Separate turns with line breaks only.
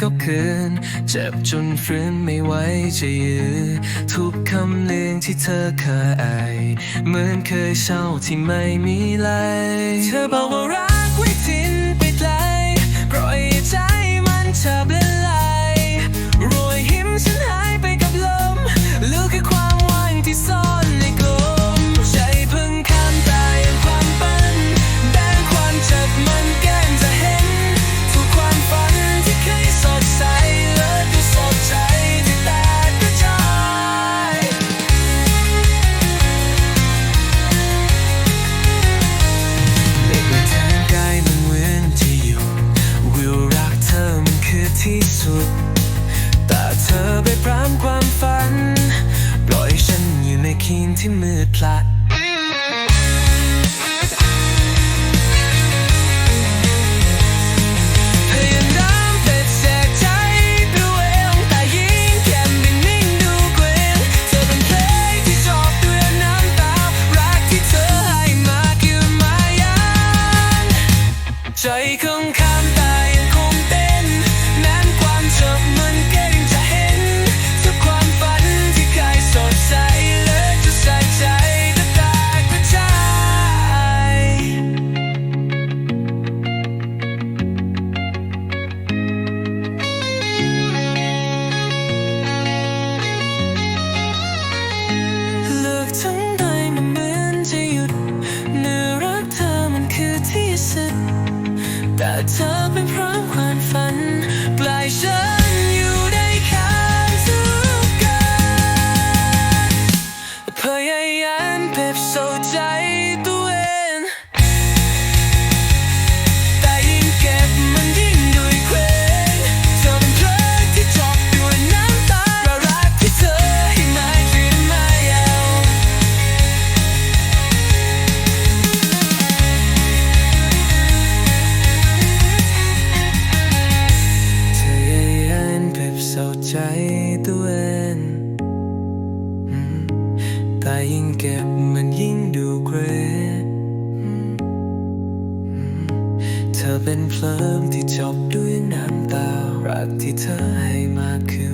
ก็คืน เจ็บจนฟื้นไม่ไหวจะยื้อทุกคำเลืองที่เธอเคยไอเหมือนเคยเช่าที่ไม่มีไหลเธอบอกว่ารัก ที่สุด แต่เธอไปพรามความฝัน ปล่อยฉันอยู่ในคืนที่มืดพลัด แต่เธอเป็นพราะความฝันปลายฉันอยู่ในข้างทุกการพยายามเปบโซใจ ใจตัวเองแต่ยิ่งเก็บมันยิ่งดูเกรเธอเป็นเพลิงที่จบด้วยน้ำตา รักที่เธอให้มาคือ